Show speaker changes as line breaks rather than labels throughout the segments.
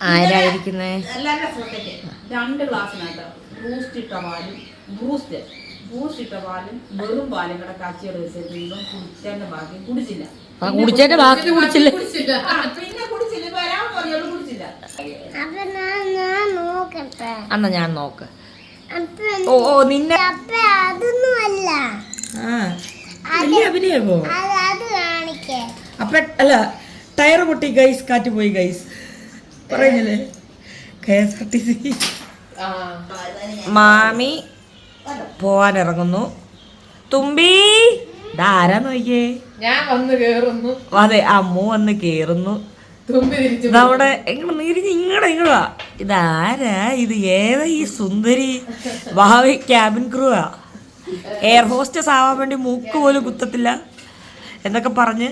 ആരായിരിക്കുന്നേ
എല്ലാവരുടെ ശ്രദ്ധയ്ക്ക് രണ്ട് ഗ്ലാസ്സിനകത്ത് ബൂസ്റ്റ് ഇട്ട പാലും ബൂസ്റ്റ് ബൂസ്റ്റ് ഇട്ട പാലും വെറും പാലും കൂടെ കാച്ചിയുടെ വെച്ചിട്ട് ഇവൻ കുടിച്ചതിന്റെ ബാക്കി കുടിച്ചില്ല.
ആ കുടിച്ചതിന്റെ ബാക്കി കുടിച്ചില്ല.
പിന്നെ കുടിച്ചില്ല. വരാൻ പറഞ്ഞോളൂ കുടിച്ചില്ല.
അന്ന ഞാൻ നോക്ക്. ഓ ഓ നിന്നെ
അതൊന്നുമല്ല. അഭിനയോ
അപ്പൊ അല്ല ടയർ പൊട്ടി ഗൈസ് കാറ്റ് പോയി ഗൈസ് പറയുന്നില്ലേ K S R T C. മാമി പോവാൻ ഇറങ്ങുന്നു തുമ്പി ഇതാരാ നോക്കിയേ?
ഞാൻ വന്ന് കേറുന്നു.
അതെ അമ്മു വന്ന് കേറുന്നു. നമ്മുടെ ഇങ്ങോട്ട് നീരിഞ്ഞ് ഇങ്ങടെ ഇങ്ങടാ ഇതാരാ ഇത്? ഏതാ ഈ സുന്ദരി? ഭാവി ക്യാബിൻ ക്രൂ ആ എയർ ഹോസ്റ്റസ് ആവാൻ വേണ്ടി മൂക്ക് പോലും കുത്തത്തില്ല. എന്നൊക്കെ പറഞ്ഞ്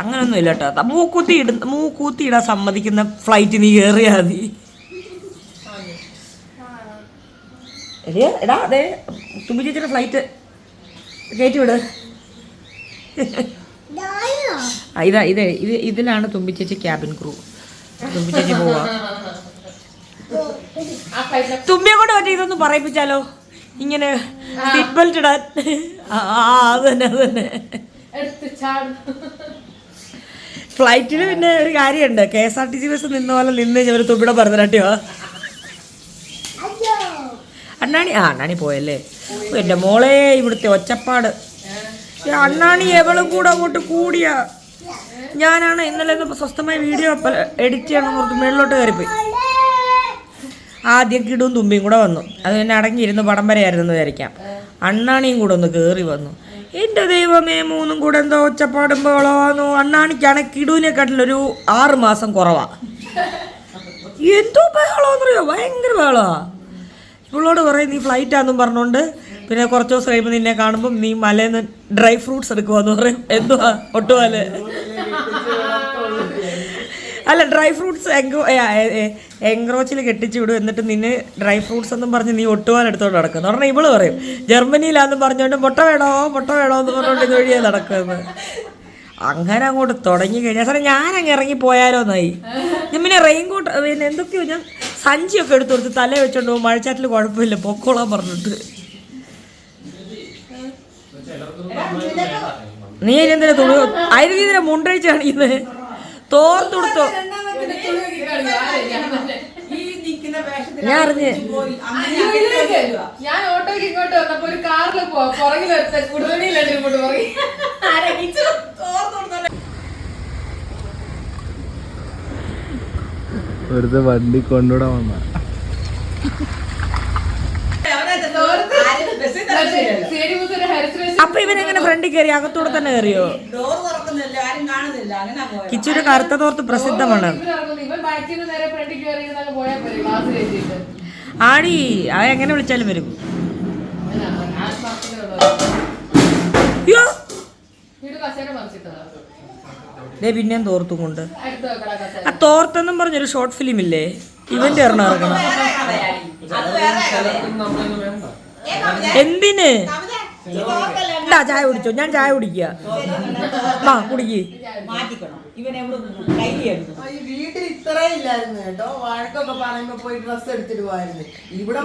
അങ്ങനൊന്നും ഇല്ല കേട്ടോ മൂക്കൂത്തി ഇട മൂക്കൂത്തി ഇടാൻ സമ്മതിക്കുന്ന ഫ്ലൈറ്റ് നീ കയറിയാ മതി. എടാ അതെ തുമ്പി ചേച്ചിയുടെ ഫ്ലൈറ്റ് കയറ്റി വിട്? ഇതാ ഇതേ ഇത് ഇതിലാണ് തുമ്പി ചേച്ചി ക്യാബിൻ ക്രൂ തുമ്പി ചേച്ചി പോവാ. തുമ്പിയെ കൊണ്ട് പറ്റി ഇതൊന്ന് പറയിപ്പിച്ചാലോ? ഇങ്ങനെ സീറ്റ് ബെൽറ്റ് ഇടാൻ. ആ അത് തന്നെ അത് തന്നെ. ഫ്ലൈറ്റിൽ പിന്നെ ഒരു കാര്യമുണ്ട് K S R T C bus നിന്ന പോലെ നിന്ന് ഒരു തുമ്പിടെ ഭരതനാട്യമാ അണ്ണാണി? ആ അണ്ണാണി പോയല്ലേ? എന്റെ മോളെ ഇവിടുത്തെ ഒച്ചപ്പാട്. അണ്ണാണി എവളും കൂടെ അങ്ങോട്ട് കൂടിയാ. ഞാനാണ് ഇന്നലെ സ്വസ്ഥമായ വീഡിയോ എഡിറ്റ് ചെയ്യണം ഓർത്ത് മേളിലോട്ട് കയറിപ്പോയി. ആദ്യം കിടും തുമ്പിയും കൂടെ വന്നു. അത് പിന്നെ അടങ്ങിയിരുന്ന് പടം വരെയായിരുന്നു വിചാരിക്കാം. അണ്ണാണിയും കൂടെ ഒന്ന് കയറി വന്നു. എന്റെ ദൈവമേ മൂന്നും കൂടെ എന്തോ ഒച്ചപ്പാടുമ്പോളോന്നു ബഹളമാന്നു അണ്ണാണിക്കാണ് കിടുവിനെക്കാട്ടിലൊരു ആറ് മാസം കുറവാ. എന്തോ ബഹളോന്നറിയോ? ഭയങ്കര ബഹളമാ ഇവളോട് പറയും നീ ഫ്ലൈറ്റ് ആണെന്നും പറഞ്ഞുകൊണ്ട് പിന്നെ കുറച്ച് ദിവസം കഴിയുമ്പോൾ നിന്നെ കാണുമ്പോൾ നീ മലയിൽ നിന്ന് ഡ്രൈ ഫ്രൂട്ട്സ് എടുക്കുവാന്ന് പറയും. എന്തുവാ? ഒട്ടുപാൽ. അല്ല ഡ്രൈ ഫ്രൂട്ട്സ് എങ്കോ എങ്ക്രോച്ചിൽ കെട്ടിച്ചു വിടും. എന്നിട്ട് നിന്നെ ഡ്രൈ ഫ്രൂട്ട്സ് എന്നും പറഞ്ഞ് നീ ഒട്ടുവാൻ എടുത്തോണ്ട് നടക്കുന്നു. പറഞ്ഞാൽ ഇവൾ പറയും ജർമ്മനിയിലാന്ന് പറഞ്ഞുകൊണ്ട് മുട്ട വേണോ? മുട്ട വേണോ? എന്ന് പറഞ്ഞുകൊണ്ട് ഇതുവഴിയാ നടക്കുന്നത്. അങ്ങനെ അങ്ങോട്ട് തുടങ്ങി കഴിഞ്ഞാൽ സാറേ ഞാൻ അങ്ങ് പോയാലോ എന്നായി. ഞാൻ പിന്നെ റെയിൻ കോട്ട് പിന്നെ എന്തൊക്കെയോ ഞാൻ സഞ്ചിയൊക്കെ എടുത്തു കൊടുത്ത് തലേ വെച്ചോണ്ട് പോകും. മഴച്ചാറ്റിൽ കുഴപ്പമില്ല പൊക്കോളാൻ പറഞ്ഞിട്ട്. നീ എന്തിനാ തുണി അതിന് നീ ഇതിനെ മുണ്ടഴിച്ച് കാണിക്കുന്നത് തോർത്തെടുത്തോ ഞാൻ അറിഞ്ഞ്.
ഞാൻ
ഓട്ടോക്ക് ഓട്ടോയ്ക്ക് ഇങ്ങോട്ട് വന്നപ്പോ ഒരു കാറിൽ പോ പുറകിൽ ഇങ്ങോട്ട്
വെറുതെ വണ്ടി കൊണ്ടുവിടാൻ വന്ന
അപ്പൊ ഇവൻ എങ്ങനെ ഫ്രണ്ടിൽ കയറി? അകത്തൂടെ തന്നെ കയറിയോ? കിച്ചൂര് കറുത്ത തോർത്ത് പ്രസിദ്ധമാണ്. ആടി അവ എങ്ങനെ വിളിച്ചാലും വരും. പിന്നെയും തോർത്തും കൊണ്ട് ആ തോർത്തെന്നും പറഞ്ഞൊരു ഷോർട്ട് ഫിലിം ഇല്ലേ? ഇവന്റെ ഇറങ്ങണം. എന്തിന്? ഇതാ ചായ കുടിച്ചോ. ഞാൻ ചായ കുടിക്കുക. ആ കുടിക്ക്.
മാറ്റിക്കണം. ഇവൻ എവിടെ കൈലിയെടുക്കും
ഈ വീട്ടിൽ ഇത്രയും ഇല്ലായിരുന്നു കേട്ടോ. വഴക്കൊക്കെ പറയുമ്പോ പോയി ഡ്രസ് ഇവിടെ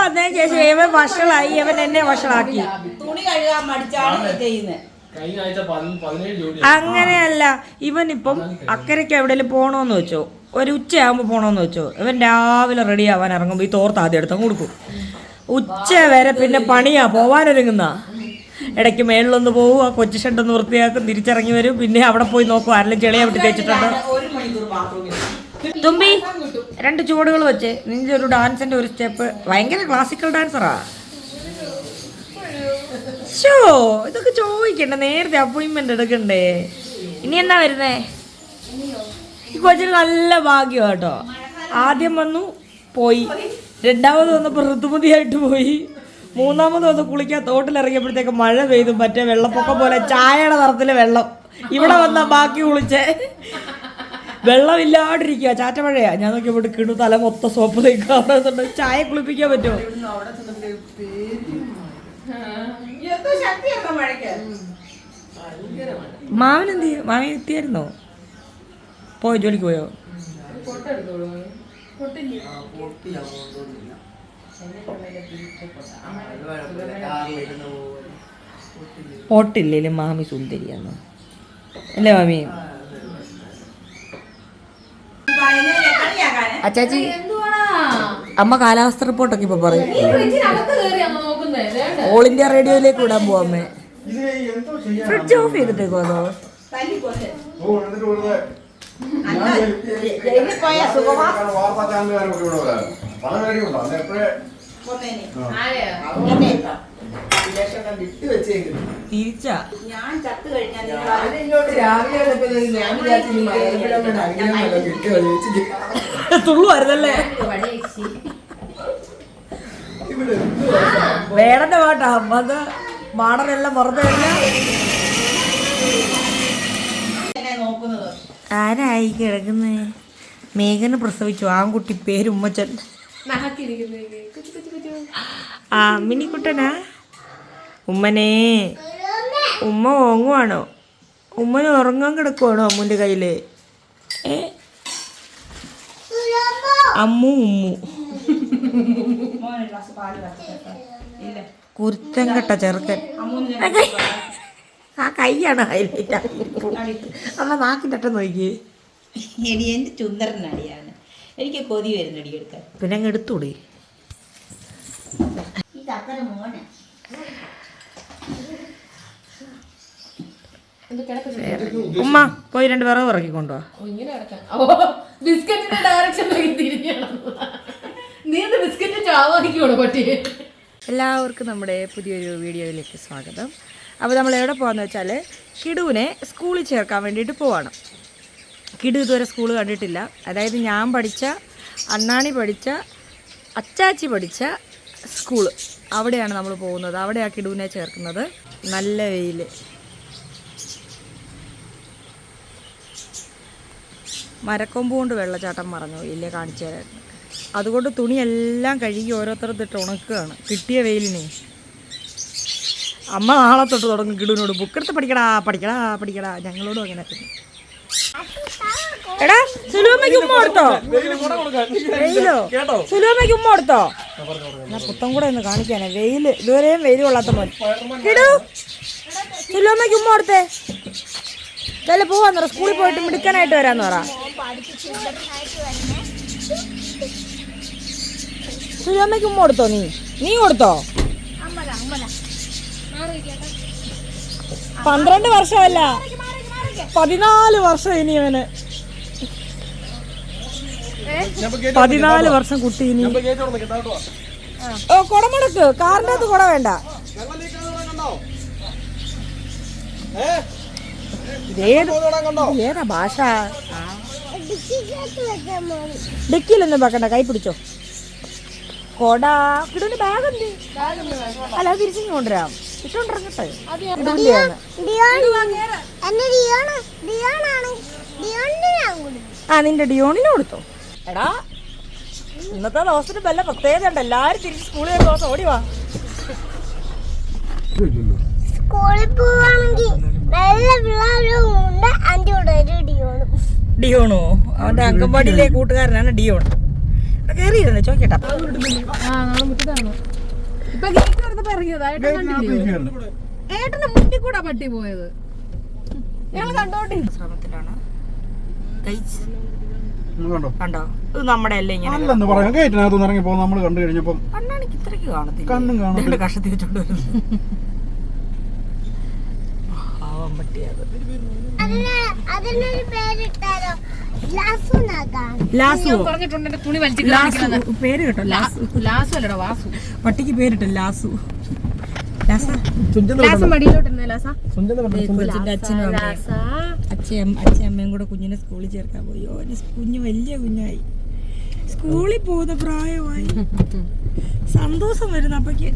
വന്നതിന് ശേഷം ഇവൻ വഷളായി. ഇവൻ എന്നെ വഷളാക്കി.
തുണി കഴുകാൻ മടിച്ചാണ് ചെയ്യുന്നത്
അങ്ങനെയല്ല. ഇവൻ ഇപ്പം അക്കരയ്ക്ക് എവിടെയെങ്കിലും പോണോന്ന് വെച്ചോ. ഒരു ഉച്ചയാകുമ്പോൾ പോകണമെന്ന് വെച്ചോ. ഇവൻ രാവിലെ റെഡി ആവാൻ ഇറങ്ങുമ്പോൾ ഈ തോർത്ത് ആദ്യം എടുത്തങ്ങ് കൊടുക്കും. ഉച്ച വരെ പിന്നെ പണിയാ പോവാനൊരുങ്ങുന്ന. ഇടയ്ക്ക് മേളിലൊന്ന് പോകും ആ കൊച്ചു ഷെഡൊന്ന് വൃത്തിയാക്കും തിരിച്ചിറങ്ങി വരും. പിന്നെ അവിടെ പോയി നോക്കും ആരെല്ലാം ചെളിയ വിട്ട് തേച്ചിട്ടുണ്ട്. തുമ്പി രണ്ട് ചുവടുകൾ വെച്ച്. നിന്റെ ഒരു ഡാൻസിന്റെ ഒരു സ്റ്റെപ്പ് ഭയങ്കര ക്ലാസിക്കൽ ഡാൻസറാ ഷോ ഇതൊക്കെ ചോദിക്കണ്ടേ? നേരത്തെ അപ്പോയിൻമെന്റ് എടുക്കണ്ടേ? ഇനി എന്താ വരുന്നേ? ഈ കൊച്ചിന് നല്ല ഭാഗ്യം കേട്ടോ. ആദ്യം വന്നു പോയി. രണ്ടാമത് വന്നപ്പോൾ ഋതുമതിയായിട്ട് പോയി. മൂന്നാമത് വന്ന് കുളിക്കാൻ തോട്ടിലിറങ്ങിയപ്പോഴത്തേക്ക് മഴ പെയ്തു. മറ്റേ വെള്ളപ്പൊക്കം പോലെ ചായയുടെ നിറത്തിലെ വെള്ളം. ഇവിടെ വന്ന ബാക്കി കുളിച്ചേ. വെള്ളമില്ലാണ്ടിരിക്കുക ചാറ്റ മഴയാ. ഞാൻ നോക്കിയപ്പോൾ കിണു തല മൊത്തം സോപ്പ് തേക്കുക അവിടെ ചായ കുളിപ്പിക്കാൻ പറ്റുമോ? മാവൻ മാവൻ എത്തിയായിരുന്നോ പോയോ ജോലിക്ക് പോയോ? പൊട്ടില്ലേലും മാമി സുന്ദരിയാണ് അല്ലേ മാമി? അച്ചാച്ചി അമ്മ കാലാവസ്ഥ റിപ്പോർട്ടൊക്കെ ഇപ്പൊ പറയും. ഓൾ ഇന്ത്യ റേഡിയോയിലേക്ക് വിടാൻ പോവാമേ ഫ്രിഡ്ജ് ഓഫ് ചെയ്തിട്ടേക്കോ അതോ?
ആരെയാ?
ഇലക്ഷൻ കണ്ട് ഇട്ട് വെച്ചേക്കുന്നു.
തിരിച്ചാ?
ഞാൻ കഴിഞ്ഞാൽ
ഞാൻ
തുള്ളുവായിരുന്നല്ലേ
ഇവിടെ?
വേടന്റെ പാട്ടാ. അത് മാടനെല്ലാം
നോക്കുന്നത്
ആരായി കിടക്കുന്നത് മേഘന പ്രസവിച്ചു. ആൺകുട്ടി പേര് ഉമ്മച്ചൻ.
നഹത്തിരിക്കുന്നേ കുച്ചു കുച്ചു കുച്ചു
ആ മിനിക്കുട്ടനാ? ഉമ്മനെ. ഉമ്മ ഓങ്ങുവാണോ ഉമ്മന് ഉറങ്ങാൻ കിടക്കുവാണോ അമ്മുന്റെ കയ്യിൽ? ഏ? അമ്മു ഉമ്മു. കുരുത്തൻ കെട്ട ചെറുക്കൻ. ആ കൈയാണ് ഹൈലൈറ്റ് അമ്മ നാക്കിന്റെ അറ്റം നോക്കി.
എടി എന്റെ ചുന്ദരനടിയാണ് എനിക്ക് കൊതി വരുന്ന അടി എടുക്കാൻ.
പിന്നെ അങ്ങ് എടുത്തൂടി ഉമ്മ പോയി രണ്ട് വിറവ് ഇറക്കിക്കൊണ്ടോ
ഓ, ഇങ്ങനെ കിടക്കാം. ഓ ബിസ്ക്കറ്റിന്റെ ഡയറക്ഷൻ ബിസ്ക്കറ്റ് ചാവാക്കിക്കോളൂ പട്ടിയെ?
എല്ലാവർക്കും നമ്മുടെ പുതിയൊരു വീഡിയോയിലേക്ക് സ്വാഗതം. അപ്പോൾ നമ്മൾ എവിടെ പോകാന്ന് വെച്ചാൽ കിടുവിനെ സ്കൂളിൽ ചേർക്കാൻ വേണ്ടിയിട്ട് പോവാണ്. കിടു ഇതുവരെ സ്കൂൾ കണ്ടിട്ടില്ല. അതായത് ഞാൻ പഠിച്ച അണ്ണാണി പഠിച്ച അച്ചാച്ചി പഠിച്ച സ്കൂൾ അവിടെയാണ് നമ്മൾ പോകുന്നത്. അവിടെയാണ് കിടുവിനെ ചേർക്കുന്നത്. നല്ല വെയിൽ മരക്കൊമ്പ് കൊണ്ട് വെള്ളച്ചാട്ടം മറഞ്ഞു ഇല്ലേ കാണിച്ചു തരാൻ അതുകൊണ്ട് തുണിയെല്ലാം കഴുകി ഓരോരുത്തരത്തിട്ട് ഉണക്കുകയാണ്. കിട്ടിയ വെയിലിനെ. അമ്മ നാളെ തൊട്ട് തുടങ്ങും. കിടുവിനോട് ബുക്കെടുത്ത് പഠിക്കടാ പഠിക്കടാ പഠിക്കടാ. ഞങ്ങളോടും അങ്ങനെ തന്നെ. എടാ കാണിക്കാനേ. വെയിൽ ഇതുവരെയും വെയിൽ കൊള്ളാത്ത മോൻ. ഉമ്മ കൊടുത്തേ. ഇതല്ലേ പോവാന്ന് പറ. സ്കൂളിൽ പോയിട്ട് മിടുക്കാനായിട്ട് വരാന്ന് പറ. സുജാമ്മയ്ക്ക് ഉമ്മ കൊടുത്തോ നീ? നീ കൊടുത്തോ? പന്ത്രണ്ട് വർഷമല്ല. പതിനാല് വർഷം ഇനി അവന് പതിനാല് വർഷം കുട്ടി ഇനി. ഓ കുടമുടക്ക് കാറിന്റെ അകത്ത് കുട വേണ്ട. ഏതാ ഭാഷ? ഡിക്കിയിലൊന്നും വെക്കണ്ട. കൈ പിടിച്ചോ. കൊടാ. കിടുവിന്റെ ബാഗ് എന്ത്? അല്ല അത് തിരിച്ചു കൊണ്ടുവരാം. ഇട്ടോണ്ടിറങ്ങട്ടെ ആ നിന്റെ ഡിയോണിന് കൊടുത്തോ. എടാ ഇന്നത്തെ ദിവസത്തിന് വല്ല പ്രത്യേകത ഉണ്ട് എല്ലാരും തിരിച്ച് സ്കൂളിൽ ദിവസം ഓടി വാ.
സ്കൂളിൽ പോവാണെങ്കിൽ ഒരു ഡിയോണും
ഡിയോണോ? അവന്റെ അംഗൻവാടിയിലെ കൂട്ടുകാരനാണ് ഡിയോൺ. കേറിയിരുന്നു? ചോദിക്കട്ടെ.
തുറന്നപ്പോ ഇറങ്ങിയതാ ഏട്ടൻ ഏട്ടന്റെ മുന്നിൽ കൂടാ പട്ടി പോയത്. ഞങ്ങൾ കണ്ടോട്ടെ
ശ്രമത്തിലാണ്
കണ്ടോ?
കണ്ടോ? ഇത് നമ്മുടെ അല്ലേ ഇങ്ങനെ
അല്ലെന്ന് പറയാം. ഗേറ്റിനകത്ത് ഇറങ്ങിപ്പോ നമ്മൾ കണ്ടു കഴിഞ്ഞപ്പം
കണ്ണാണിക്ക് ഇത്രയ്ക്ക് കാണത്തില്ല?
കണ്ണും കാണത്തില്ല.
കഷത്തി വെച്ചോണ്ട് വരുന്നു പാവം പട്ടിയത്
അതിനൊരു പേരിട്ടാലോ?
ലാസു.
പറഞ്ഞിട്ടുണ്ട് തുണി വലിച്ചു
പേര് കേട്ടോ ലാസു.
ലാസു അല്ലടാ വാസു.
പട്ടിക്ക് പേരിട്ടോ ലാസു. ലാസ.
ലാസം മടിയിലോട്ടിരുന്നേ ലാസ.
കൊച്ചിന്റെ അച്ഛനും അമ്മയും. കൂടെ കുഞ്ഞിനെ സ്കൂളിൽ ചേർക്കാൻ പോയി. കുഞ്ഞ് വലിയ കുഞ്ഞായി. സ്കൂളിൽ പോകുന്ന പ്രായമായി. സന്തോഷം വരുന്നു അപ്പക്ക്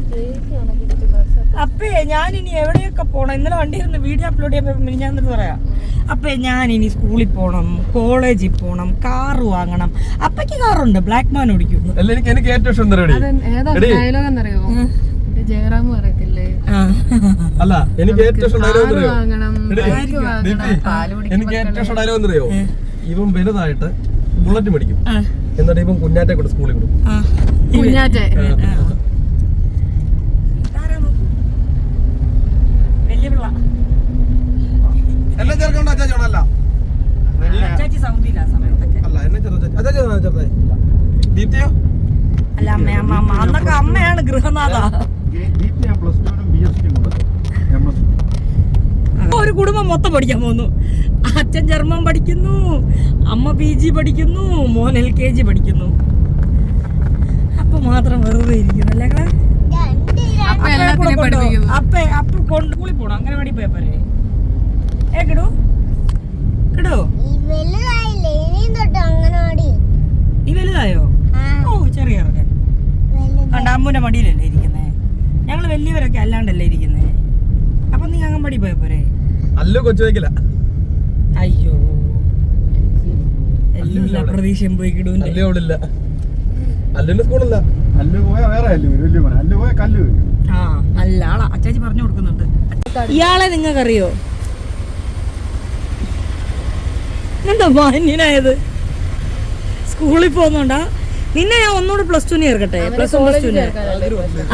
അപ്പേ ഞാൻ ഇനി എവിടെയൊക്കെ പോണം? ഇന്നലെ വണ്ടി ഇരുന്ന് വീഡിയോ അപ്ലോഡ് ചെയ്യുമ്പോൾ ഞാൻ എന്നിട്ട് പറയാം. അപ്പേ ഞാൻ ഇനി സ്കൂളിൽ പോണം കോളേജിൽ പോണം കാർ വാങ്ങണം. അപ്പയ്ക്ക് കാറുണ്ട് ബ്ലാക്ക് മാൻ ഓടിക്കും.
അല്ല എനിക്ക് എനിക്ക് ഏറ്റവും ഇഷ്ടം എന്തരടി
ഏതാ ഡയലോഗ് എന്നറിയോ? ജയറാം പറയത്തില്ലേ?
അല്ല എനിക്ക് ഏറ്റവും ഇഷ്ടം ഡയലോഗ് എനിക്ക് ഏറ്റവും ഇഷ്ടം ഡയലോഗ് എന്തറിയോ ഇവൻ വലുതായിട്ട് ബുള്ളറ്റ് മേടിക്കും. എന്നിട്ട് ഇപ്പം കുഞ്ഞാറ്റെ കൊടുക്കും സ്കൂളിൽ വിടും.
കുഞ്ഞാറ്റെ.
എല്ലാം ചേർക്കണ്ട അച്ചാച്ചോണല്ല അല്ല. എന്നെ അച്ചാച്ചോ ദീപ്തിയോ?
അല്ല അമ്മ അമ്മ അമ്മ അന്നൊക്കെ അമ്മയാണ് ഗൃഹനാഥ.
പ്ലസ് ടുവിനും ബി എസ് എം എസ്
ഒരു കുടുംബം മൊത്തം പഠിക്കാൻ പോകുന്നു അച്ഛൻ ജർമ്മൻ പഠിക്കുന്നു അമ്മ പി ജി പഠിക്കുന്നു മോൻ എൽ കെ ജി പഠിക്കുന്നു. അപ്പൊ മാത്രം വെറുതെ ഇരിക്കുന്നു അല്ലേ കളെ?
അപ്പൊ
അപ്പെ അപ്പ കൊണ്ട് സ്കൂളിൽ പോണം? അങ്ങനെ വേണ്ടി പോയപ്പോരെ ഏ കിടു? നീ വലുതായോ? ഓ ചെറിയ ഇറക്കൻ കണ്ട അമ്മൂന്റെ മടിയിലല്ലേ ഇരിക്കുന്നേ? ഞങ്ങൾ വലിയവരൊക്കെ അല്ലാണ്ടല്ലേ ഇരിക്കുന്നേ? അപ്പൊ നീ അംഗൻവാടി പോയപ്പോരെ
അല്ലോ കൊച്ചു വയ്ക്കില്ല
അയ്യോ. എല്ലാ പ്രതീക്ഷയും പോയി കിടൂന്റെ
അല്ലോ ഇല്ല. അല്ലുവിന്റെ സ്കൂളല്ല
അല്ലു പോയ വേറെ അല്ലു വലിയ മോനെ. അല്ല് പോയാ കല്ല്
ആ നല്ല ആളാ. അച്ചാച്ചി പറഞ്ഞു കൊടുക്കുന്നുണ്ട്. ഇയാളെ നിങ്ങൾക്കറിയോ? എന്താ മാന്യനായത്? സ്കൂളിൽ പോകുന്നുണ്ടാ? നിന്നെ ഞാൻ ഒന്നുകൂടെ പ്ലസ് ടു ചേർക്കട്ടെ. പ്ലസ് വൺ പ്ലസ് ടുന്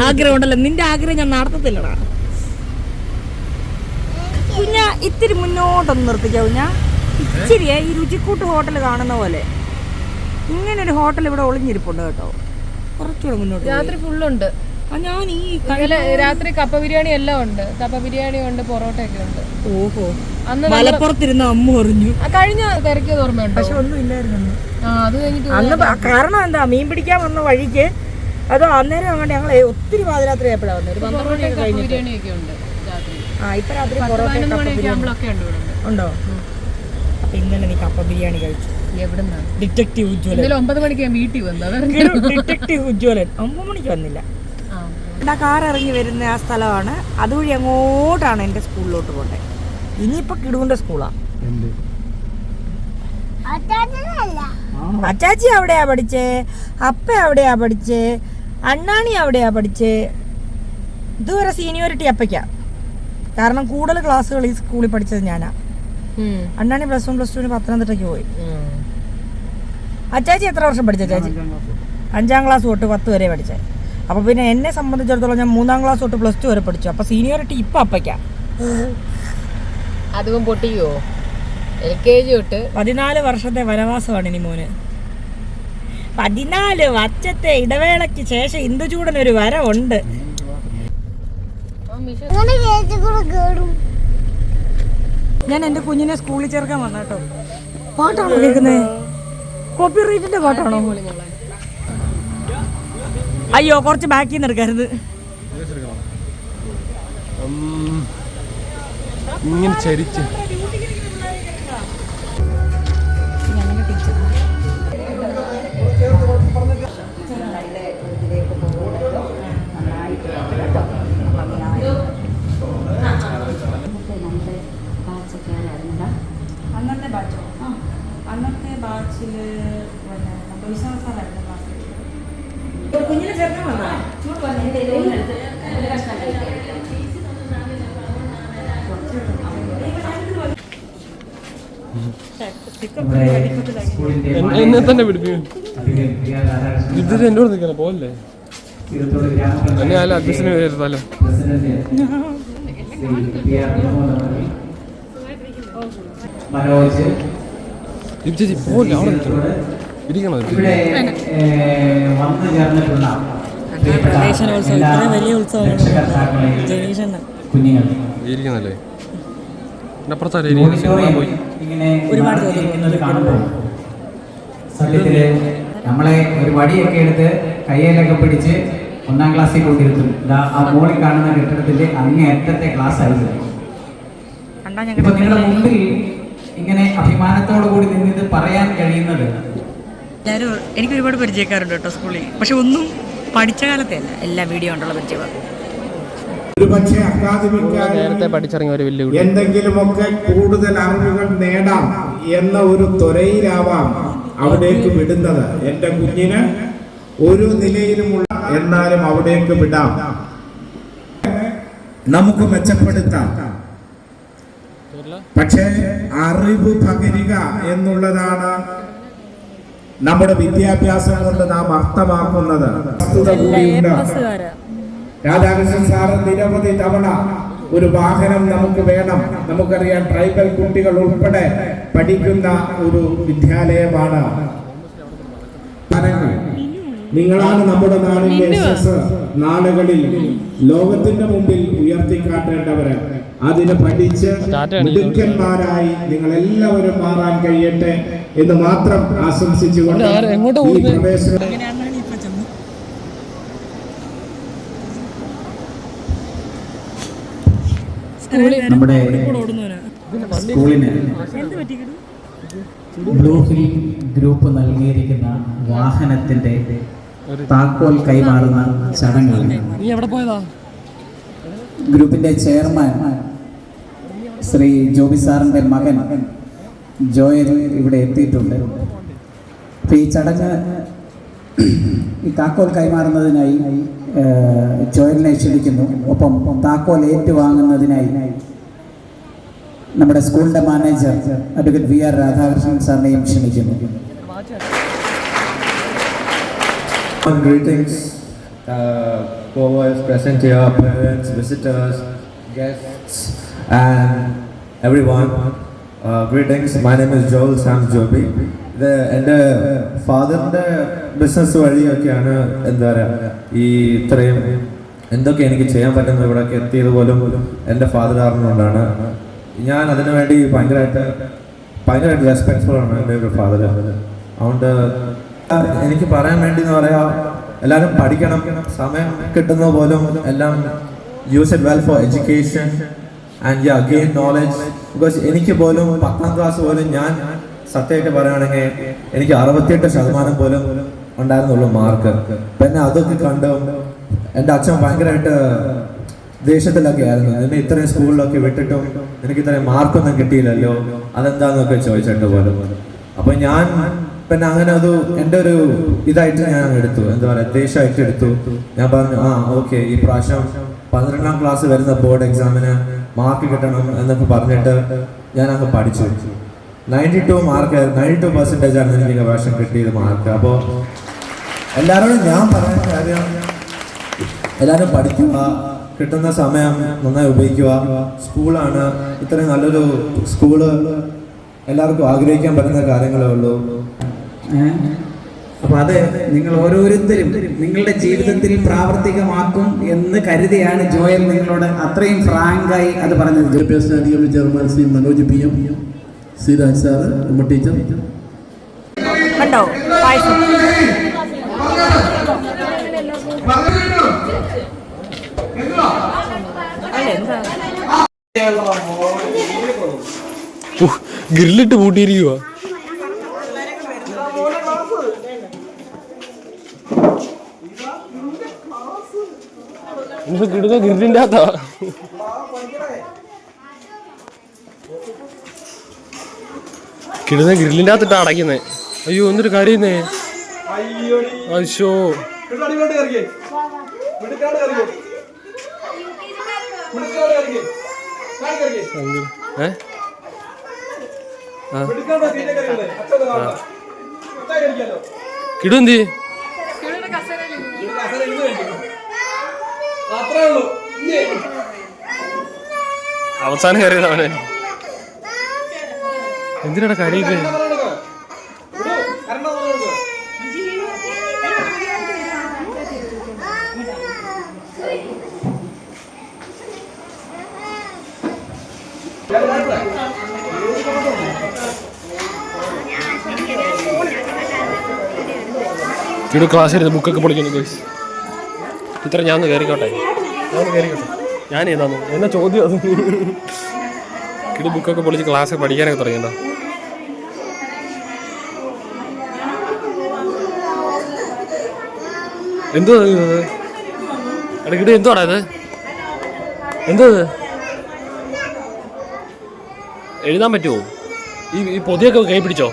ആഗ്രഹം ഉണ്ടല്ലോ നിന്റെ ആഗ്രഹം ഞാൻ നടത്തത്തില്ലടാ. കുഞ്ഞ ഇത്തിരി മുന്നോട്ടൊന്ന് നിർത്തിക്കാ കുഞ്ഞ ഇച്ചിരിയെ ഈ രുചിക്കൂട്ട് ഹോട്ടൽ കാണുന്ന പോലെ. ഇങ്ങനെ ഒരു ഹോട്ടൽ ഇവിടെ ഒളിഞ്ഞിരിപ്പുണ്ട് കേട്ടോ. കുറച്ചുകൂടെ മുന്നോട്ട്.
രാത്രി ഫുള്ളുണ്ട്.
ഞാൻ ഈ
രാത്രി കപ്പ ബിരിയാണി എല്ലാം ഉണ്ട്. കപ്പ ബിരിയാണി ഉണ്ട് പൊറോട്ട ഒക്കെ ഉണ്ട്.
ഓഹോ.
അന്ന്
മലപ്പുറത്തിരുന്ന അമ്മ പറഞ്ഞു.
കഴിഞ്ഞ തിരക്കിയത് ഓർമ്മയുണ്ട്?
പക്ഷെ ഒന്നും ഇല്ലായിരുന്നു.
അത് കഴിഞ്ഞിട്ട്
അന്ന് കാരണം എന്താ? മീൻ പിടിക്കാൻ വന്ന വഴിക്ക് അതോ അന്നേരം അങ്ങോട്ട് ഞങ്ങൾ ഒത്തിരി പാതിരാത്രി ഒരു പന്ത്രണ്ട് കഴിഞ്ഞിട്ട്.
ബിരിയാണി ഒക്കെ ഉണ്ട്.
ആ ഇപ്പൊ രാത്രി
ഉണ്ട് ഉണ്ടോ?
അപ്പൊ ഇന്നലെ നീ കപ്പ ബിരിയാണി കഴിച്ചു. ഡിറ്റക്റ്റീവ് ഉജ്ജ്വലൻ.
ഒമ്പത് മണിക്ക് വീട്ടിൽ വന്നത്
ഡിറ്റക്റ്റീവ് ഉജ്ജ്വലൻ. ഒമ്പത് മണിക്ക് വന്നില്ല. ആ കാർ ഇറങ്ങി വരുന്ന ആ സ്ഥലമാണ്. അതുവഴി അങ്ങോട്ടാണ് എന്റെ സ്കൂളിലോട്ട് പോകേണ്ടത് ഇനിയിപ്പോ കിടുവിന്റെ സ്കൂളാണ് അച്ചാച്ചി അവിടെയാ പഠിച്ചേ? അപ്പ അവിടെയാ പഠിച്ചേ? അണ്ണാണി അവിടെയാ പഠിച്ചേ? ഇതുവരെ സീനിയോറിറ്റി അപ്പയ്ക്കാ. കാരണം കൂടുതൽ ക്ലാസ്സുകൾ ഈ സ്കൂളിൽ പഠിച്ചത് ഞാനാ. അണ്ണാണി പ്ലസ് വൺ പ്ലസ് ടുവിന് പത്തനംതിട്ടയ്ക്ക് പോയി. അച്ചാച്ചി എത്ര വർഷം പഠിച്ച അച്ചാച്ചി? അഞ്ചാം ക്ലാസ് തൊട്ട്. പത്ത് വരെ പഠിച്ചത് അപ്പോൾ പിന്നെ എന്നെ സംബന്ധിച്ചിടത്തോളം ഞാൻ മൂന്നാം ക്ലാസ് തൊട്ട് പ്ലസ് ടു വരെ പഠിച്ചു. അപ്പോൾ സീനിയോറിറ്റി ഇപ്പം അപ്പയ്ക്കാ.
അതും പൊട്ടിയോ എൽ കെ ജി തൊട്ട്.
പതിനാല് വർഷത്തെ വനവാസമാണ് ഇനി മോന്. പതിനാല് വർഷത്തെ ഇടവേളയ്ക്ക് ശേഷം ഇന്ദുചൂടൻ ഒരു വരവുണ്ട്
അങ്ങനെ ചേച്ചി കൂടെ കേറും
ഞാൻ എന്റെ കുഞ്ഞിനെ സ്കൂളിൽ ചേർക്കാൻ വന്ന കേട്ടോ. പാട്ടാണോ? കേൾക്കുന്നേ? കോപ്പി റൈറ്റിന്റെ പാട്ടാണോ? അയ്യോ കുറച്ച് ബാക്കിൽ നിന്ന് എടുക്കരുത്.
ഇങ്ങനെ ചരിച്ച്.
അന്നത്തെ ബാച്ചിൽ കുഞ്ഞിനെ ചേർക്കാൻ വന്നാ.
എന്നെ- എന്നെ തന്നെ പിടിപ്പിക്കും. ഇതിൽ എന്നോട് നിൽക്കണം പോലല്ലേ എന്നെ അല്ല അഡ്മിഷന് വരുത്താലോ?
മനോജ്
ചേച്ചി പോലെ അവിടെ നിൽക്കണം ഇരിക്കണോ?
വലിയ
രക്ഷകർത്താക്കളെയും
ജനീഷണ്ണൻ.
ഇരിക്കുന്നല്ലേ? അപ്പുറത്താരെ പോയി.
ഒരുപാട്
സത്യത്തിൽ നമ്മളെ ഒരു വടിയൊക്കെ എടുത്ത് കയ്യിലൊക്കെ പിടിച്ച് ഒന്നാം ക്ലാസ്സിൽ കൊണ്ടിരുത്തും. ഇതാ ആ മോളിൽ കാണുന്ന കെട്ടിടത്തിന്റെ അങ്ങേ അറ്റത്തെ ക്ലാസ് ആയിരുന്നു
കണ്ടാ
ഇപ്പൊ നിങ്ങളുടെ മുമ്പിൽ ഇങ്ങനെ അഭിമാനത്തോടു കൂടി നിന്നിത് ഇത് പറയാൻ കഴിയുന്നത്?
എല്ലാവരും എനിക്ക് ഒരുപാട് പരിചയക്കാരുണ്ട് കേട്ടോ സ്കൂളിൽ. പക്ഷെ ഒന്നും പഠിച്ച കാലത്തെ അല്ല എല്ലാ വീഡിയോ ഉണ്ടുള്ള
പരിചയം.
നേരത്തെ പഠിച്ചിറങ്ങിയ ഒരു വലിയ കുട്ടി.
എന്തെങ്കിലുമൊക്കെ കൂടുതൽ അറിവുകൾ നേടാം എന്ന ഒരു ത്വരയിലാവാം അവിടേക്ക് വിടുന്നത്. എന്റെ കുഞ്ഞിന് ഒരു നിലയിലുമുള്ള എന്നാലും അവിടേക്ക് വിടാം. നമുക്ക് മെച്ചപ്പെടുത്താം. പക്ഷേ അറിവ് പകരുക എന്നുള്ളതാണ് നമ്മുടെ വിദ്യാഭ്യാസം കൊണ്ട് നാം അർത്ഥമാക്കുന്നത്. രാധാകൃഷ്ണൻ സാറ് നിരവധി തവണ ഒരു വാഹനം നമുക്ക് വേണം. നമുക്കറിയാം ട്രൈബൽ കുട്ടികൾ ഉൾപ്പെടെ പഠിക്കുന്ന ഒരു വിദ്യാലയമാണ്. നിങ്ങളാണ് നമ്മുടെ നാടിന്റെ യശസ്. നാളുകളിൽ ലോകത്തിന്റെ മുമ്പിൽ ഉയർത്തിക്കാട്ടേണ്ടവര് അതിന് പഠിച്ച് മിടുക്കന്മാരായി നിങ്ങൾ എല്ലാവരും മാറാൻ കഴിയട്ടെ എന്ന് മാത്രം ആശംസിച്ചുകൊണ്ട് ഈ?
നമ്മുടെ സ്കൂളിന് ബ്ലൂ ഹിൽ ഗ്രൂപ്പ് നൽകിയിരിക്കുന്ന വാഹനത്തിന്റെ താക്കോൽ കൈമാറുന്ന ചടങ്ങാണ്
പോയതാ?
ഗ്രൂപ്പിന്റെ ചെയർമാൻ ശ്രീ ജോബി സാറിന്റെ മകൻ ജോയൽ ഇവിടെ എത്തിയിട്ടുണ്ട്. ഈ ചടങ്ങ് ഈ താക്കോൽ കൈമാറുന്നതിനായി ജോയലിനെ ക്ഷണിക്കുന്നു. ഒപ്പം താക്കോൽ ഏറ്റുവാങ്ങുന്നതിനായി നമ്മുടെ സ്കൂളിന്റെ manager advocate V R Radhakrishnan സാറിനെയും ക്ഷണിക്കുന്നു.
Greetings, uh, is present here, parents, visitors, guests, and everyone. Uh, greetings, my name is Joel Sam Joby. ഇത് എന്റെ ഫാദറിന്റെ ബിസിനസ് വഴിയൊക്കെയാണ് എന്താ പറയുക ഈ ഇത്രയും എന്തൊക്കെ എനിക്ക് ചെയ്യാൻ പറ്റുന്ന ഇവിടെയൊക്കെ എത്തിയത് പോലും എന്റെ ഫാദർ അറിഞ്ഞുകൊണ്ടാണ് ഞാൻ അതിനു വേണ്ടി ഭയങ്കരമായിട്ട് ഭയങ്കരമായിട്ട് റെസ്പെക്ട്ഫുൾ ആണ് എന്റെ ഒരു ഫാദർ അതുകൊണ്ട് എനിക്ക് പറയാൻ വേണ്ടി എന്ന് പറയാ എല്ലാവരും പഠിക്കണം. സമയം കിട്ടുന്ന പോലും എല്ലാം use it well for education and yeah gain knowledge because എനിക്ക് പോലും പത്താം ക്ലാസ് പോലും ഞാൻ സത്യമായിട്ട് പറയുകയാണെങ്കിൽ എനിക്ക് അറുപത്തിയെട്ട് ശതമാനം പോലും ഉണ്ടായിരുന്നുള്ളൂ മാർക്ക് പിന്നെ അതൊക്കെ കണ്ട് എന്റെ അച്ഛൻ ഭയങ്കരമായിട്ട് ദേഷ്യത്തിലൊക്കെ ആയിരുന്നു. നിന്നെ ഇത്രയും സ്കൂളിലൊക്കെ വിട്ടിട്ടും എനിക്ക് ഇത്രയും മാർക്കൊന്നും കിട്ടിയില്ലല്ലോ. അതെന്താന്നൊക്കെ ചോദിച്ചിട്ട് പോലും. അപ്പൊ ഞാൻ പിന്നെ അങ്ങനെ അത് എന്റെ ഒരു ഇതായിട്ട് ഞാൻ എടുത്തു. എന്താ പറയുക ദേഷ്യമായിട്ട് എടുത്തു. ഞാൻ പറഞ്ഞു ആ ഓക്കെ ഈ പ്രാവശ്യം പന്ത്രണ്ടാം ക്ലാസ് വരുന്ന ബോർഡ് എക്സാമിന് മാർക്ക് കിട്ടണം എന്നൊക്കെ പറഞ്ഞിട്ട് ഞാൻ അങ്ങ് പഠിച്ചു. Ninety two mark ninety two percentage ആണ് എനിക്ക് പ്രാവശ്യം കിട്ടിയത് മാർക്ക് അപ്പോൾ എല്ലാവരോടും ഞാൻ പറയുന്ന കാര്യം എല്ലാവരും പഠിക്കുക കിട്ടുന്ന സമയം നന്നായി ഉപയോഗിക്കുക. സ്കൂളാണ് ഇത്രയും നല്ലൊരു സ്കൂൾ എല്ലാവർക്കും ആഗ്രഹിക്കാൻ പറ്റുന്ന കാര്യങ്ങളേ ഉള്ളൂ.
അപ്പൊ അത് നിങ്ങൾ ഓരോരുത്തരും നിങ്ങളുടെ ജീവിതത്തിൽ പ്രാവർത്തികമാക്കും എന്ന് കരുതിയാണ് ജോയൽ നിങ്ങളോട് അത്രയും ഫ്രാങ്കായി അത് പറഞ്ഞത്.
വിദ്യാഭ്യാസ അധികൃത chairman Shri Manoj P M Sreeraj sir നമ്മുടെ ടീച്ചർ.
കണ്ടോ? പായസം. അല്ല
പൂട്ടിയിരിക്കുക കിടുന്ന ഗ്രില്ലിന്റെ അകത്താ. കിടുന്ന ഗ്രില്ലിന്റെ അകത്തിട്ടാ അടയ്ക്കുന്നേ. അയ്യോ എന്തൊരു കാര്യന്നേ. അയ്യോ. ആ. കിടു എന്തി അവസാനം കയറിയത് അവനെ. എന്തിനാണ് കരയില്ലേ കിടു ക്ലാസ് ആയിരുന്നു ബുക്കൊക്കെ പൊളിക്കുന്നു ഗൈസ് ഇത്ര ഞാൻ കയറിക്കോട്ടെ ഞാൻ കയറിക്കോട്ടെ ഞാൻ ഏതാന്ന് എന്നാ ചോദ്യം അത്? കിടു ബുക്കൊക്കെ പൊളിച്ച് ക്ലാസ് പഠിക്കാനൊക്കെ തുടങ്ങിയോ എന്തോ ഇത്? എടാ കിടു എന്തോടാ ഇത്? എന്തോ എഴുതാൻ പറ്റുമോ ഈ പൊതിയൊക്കെ കൈ പിടിച്ചോ?